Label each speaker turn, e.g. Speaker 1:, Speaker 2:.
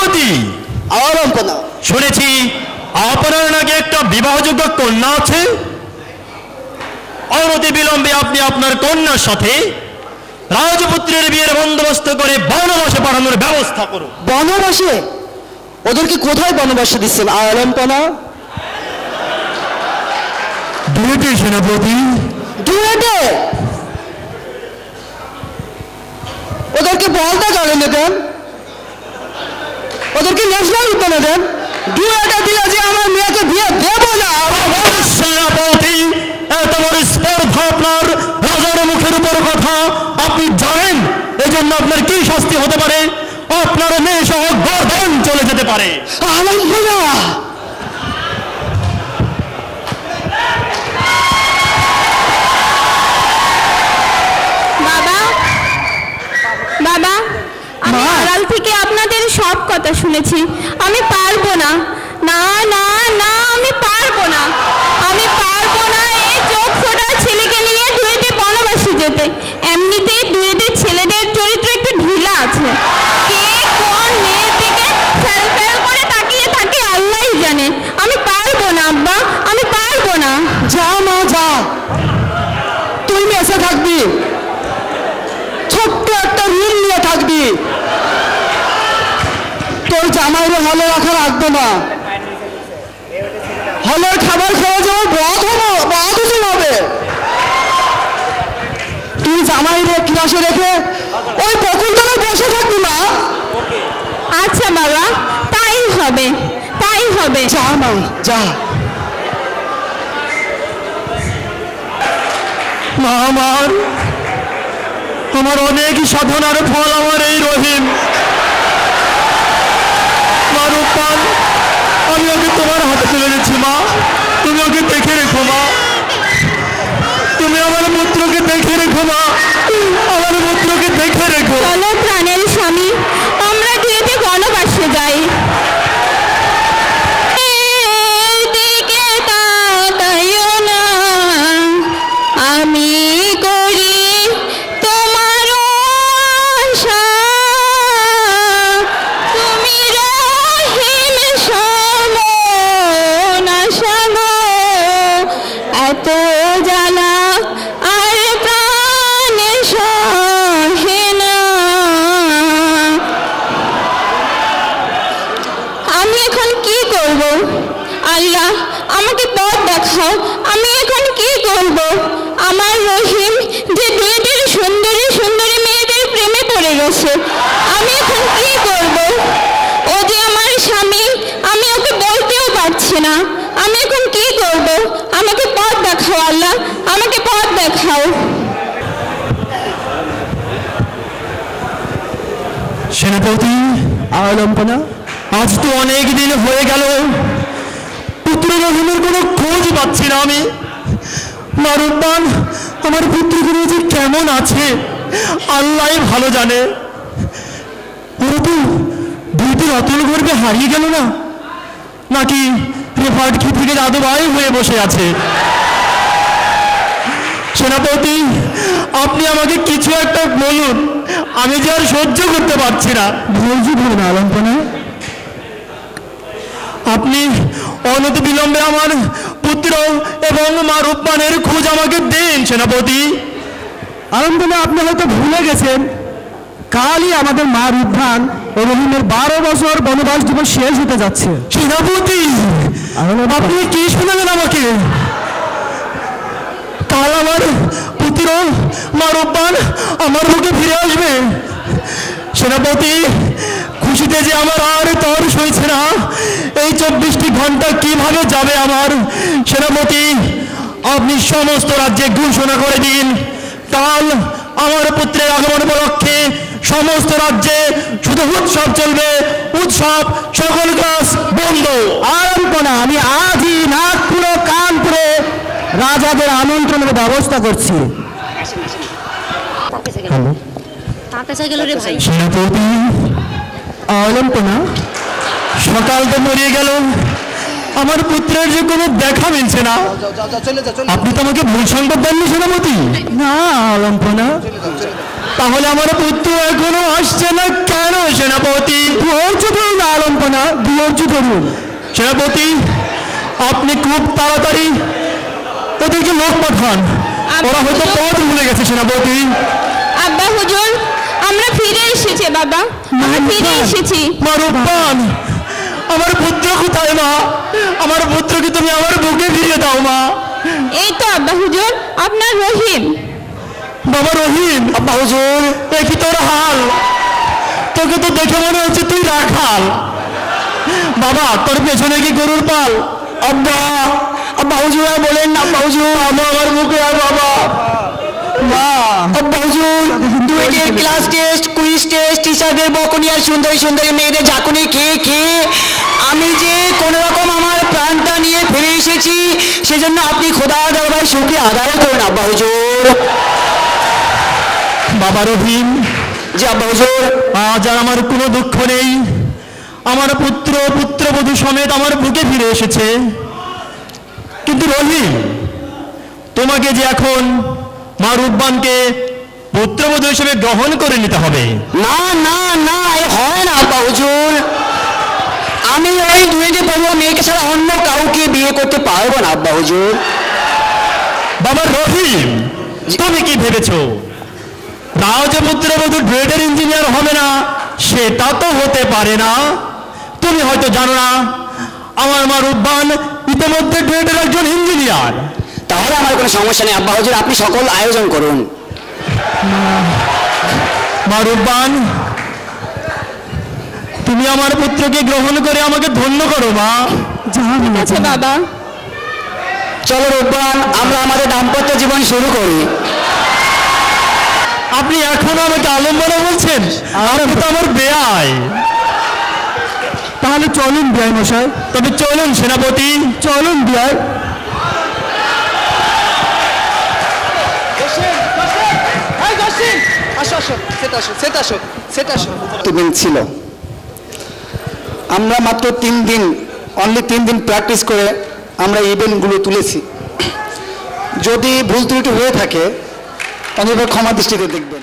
Speaker 1: সেনাপতি
Speaker 2: আলম্পনা
Speaker 1: শুনেছি আপনার নাকি একটা বিবাহযোগ্য কন্যা আছে? অনতি বিলম্বে আপনি আপনার কন্যার সাথে রাজপুত্রের বিয়ের বন্দোবস্ত করে বনবাসে পাঠানোর ব্যবস্থা করুন।
Speaker 2: বনবাসে? ওদেরকে কোথায় বনবাসে দিচ্ছেন? আলম্পনা
Speaker 1: দুইটি সেনাপতি।
Speaker 2: ডুয়েটে ওদেরকে বলতে জানেন দেন ওদেরকে ন্যাশনাল উদ্যানে দেন। দু একটা দিলে যে আমার মেয়েকে বিয়ে দেবো না।
Speaker 1: সেনাপতি এত বড় স্পর্ধা আপনার রাজার মুখের উপর কথা। আপনি জানেন এই জন্য আপনার কি শাস্তি হতে পারে? আপনার মেয়ে সহ গর্ধন চলে যেতে পারে।
Speaker 2: আলম্পনা
Speaker 3: আমি। আড়াল থেকে আপনাদের সব কথা শুনেছি। আমি পারব না। না না না আমি পারব না। আমি পারব না এই চোখ ফোটা ছেলেকে নিয়ে দুয়েটে বনবাসী যেতে। এমনিতেই দুয়েটের ছেলেদের চরিত্র একটু ঢিলা আছে। কে কোন মেয়ের দিকে করে তাকিয়ে থাকে আল্লাহই জানে। আমি পারব না আব্বা আমি পারব না।
Speaker 2: যা মা যা। তুই মেসে থাকবি ছোট্ট একটা ঋণ নিয়ে থাকবি তোর জামাইরে হলে রাখা রাখব না। হলের খাবার খাওয়া যাওয়া বধ হব হবে। তুই জামাইরে ক্লাসে রেখে ওই পকুল তলায় বসে থাকবি না
Speaker 3: আচ্ছা বাবা তাই হবে তাই হবে।
Speaker 2: যা মা যা।
Speaker 1: মা আমার আমার অনেক সাধনার ফল আমার এই রহিম। আমি ওকে তোমার তুমি ওকে দেখে তুমি আমার পুত্রকে দেখে রেখো মা।
Speaker 3: করব? আল্লাহ, আমাকে পথ দেখাও। আমি এখন কি করব? আমার রহিম যে দুয়েটের সুন্দরী সুন্দরী মেয়েদের প্রেমে পড়ে গেছে, আমি এখন কি করব? ও যে আমার স্বামী, আমি ওকে বলতেও পারছি না। আমি এখন কি করব? আমাকে পথ দেখাও, আল্লাহ, আমাকে পথ দেখাও।
Speaker 1: সেনাপতি,
Speaker 2: আলম্পনা।
Speaker 1: আজ তো অনেক দিন হয়ে গেল। পুত্র রহিমের কোনো খোঁজ পাচ্ছি না আমি। মারুব্বান আমার পুত্রগুলো যে কেমন আছে আল্লাহ ভালো জানে। ওরা অতল গর্বে হারিয়ে গেল না? নাকি রেফার্ট কি থেকে দাদুভাই হয়ে বসে আছে? সেনাপতি, আপনি আমাকে কিছু একটা বলুন। আমি যে আর সহ্য করতে পারছি না।
Speaker 2: বলছি ধরুন আলম্পনা
Speaker 1: আপনি বিলম্বে আমার পুত্র এবং মা রূপবানের খোঁজ আমাকে দেন, সেনাপতি।
Speaker 2: আলমদুল্লাহ আপনি হয়তো ভুলে গেছেন, কালই আমাদের মা রূপধান ও রহিমের বারো বছর বনবাস জীবন শেষ হতে যাচ্ছে।
Speaker 1: সেনাপতি, আপনি কি শোনালেন আমাকে? কাল আমার পুত্র, মা রূপবান আমার মুখে ফিরে আসবে। সেনাপতি খুশিতে যে আমার আর তর সইছে না এই চব্বিশটি ঘণ্টা কীভাবে যাবে আমার? সেনাপতি আপনি সমস্ত রাজ্যে ঘোষণা করে দিন। কাল আমার পুত্রের আগমন উপলক্ষে সমস্ত রাজ্যে শুধু উৎসব চলবে। উৎসব সকল কাজ বন্ধ।
Speaker 2: আলম্পনা আমি আজই নাগপুরে কানপুরে রাজাদের আমন্ত্রণের ব্যবস্থা করছি।
Speaker 4: কাছে গেল রে ভাই।
Speaker 1: সেনাপতি
Speaker 2: আলম্পনা
Speaker 1: সকাল তো মরিয়ে গেল। আমার পুত্রের যে কোনো দেখা মিলছে না। আপনি তো আমাকে ভুল সংবাদ দেননি সেনাপতি।
Speaker 2: না আলম্পনা
Speaker 1: তাহলে আমার পুত্র এখনও আসছে না কেন সেনাপতি?
Speaker 2: বলছি ধরুন বিয়োজ্য করুন
Speaker 1: সেনাপতি আপনি খুব তাড়াতাড়ি ওদেরকে লোক পাঠান। ওরা হয়তো পথ ভুলে গেছে সেনাপতি।
Speaker 3: আব্বা হুজুর আমরা ফিরে এসেছি বাবা। ফিরে এসেছি।
Speaker 1: মা রূপবান আমার পুত্র কোথায় মা? আমার পুত্রকে তুমি আমার বুকে ফিরিয়ে দাও মা।
Speaker 3: এই তো আব্বা হুজুর আপনার রহিম।
Speaker 1: বাবা রহিম আব্বা হুজুর কি তোর হাল। তোকে তো দেখে মনে হচ্ছে তুই রাখাল বাবা তোর পেছনে কি গরুর পাল? আব্বা আব্বা হুজুর বলেন না আব্বা হুজুর। আমার মুখে আর বাবা। মা আব্বা হুজুর।
Speaker 5: ডুয়েটের ক্লাস টেস্ট কুইজ টেস্ট টিচারদের বকুনি আর সুন্দরী সুন্দরী মেয়েদের ঝাঁকুনি খেয়ে খেয়ে আমি যে কোনো রকম আমার প্রাণটা নিয়ে ফিরে এসেছি সেজন্য আপনি খোদা দরবার সুখে আদায় করুন আব্বা হুজুর।
Speaker 1: বাবা রহিম।
Speaker 5: যে আব্বা হুজুর।
Speaker 1: আজ আর আমার কোনো দুঃখ নেই। আমার পুত্র পুত্রবধূ সমেত আমার বুকে ফিরে এসেছে। কিন্তু রহিম তোমাকে যে এখন মা রূপবানকে পুত্রবধূ হিসেবে গ্রহণ করে নিতে হবে।
Speaker 5: না না না এ হয় না আব্বা হুজুর। আমি ওই ডুয়েটে পড়ুয়া মেয়েকে ছাড়া অন্য কাউকে বিয়ে করতে পারব না আব্বা হুজুর।
Speaker 1: বাবা রহিম তুমি কি ভেবেছো? রাজপুত্রবধূ গ্রেডের ইঞ্জিনিয়ার হবে না সেটা তো হতে পারে না। তুমি হয়তো জানো না আমার মা রূপবান ইতিমধ্যে গ্রেডের একজন ইঞ্জিনিয়ার।
Speaker 5: তাহলে আমার কোনো সমস্যা নেই আব্বা হুজুর আপনি সকল আয়োজন করুন।
Speaker 1: মা রূপবান তুমি আমার পুত্রকে গ্রহণ করে আমাকে ধন্য করো মা।
Speaker 3: ঠিক আছে বাবা।
Speaker 5: চলো রূপবান আমরা আমাদের দাম্পত্য জীবন শুরু করি।
Speaker 1: আপনি এখনও আমাকে আলম্বনা বলছেন? আপনি তো আমার বেয়াই।
Speaker 2: তাহলে চলুন বিয়াই মশাই।
Speaker 1: তবে চলুন সেনাপতি।
Speaker 2: চলুন বিয়াই।
Speaker 5: দিন ছিল? আমরা মাত্র তিন দিন অনলি তিন দিন প্র্যাকটিস করে আমরা ইভেন্টগুলো তুলেছি। যদি ভুল ত্রুটি হয়ে থাকে অন্তত ক্ষমা দৃষ্টিতে দেখবেন।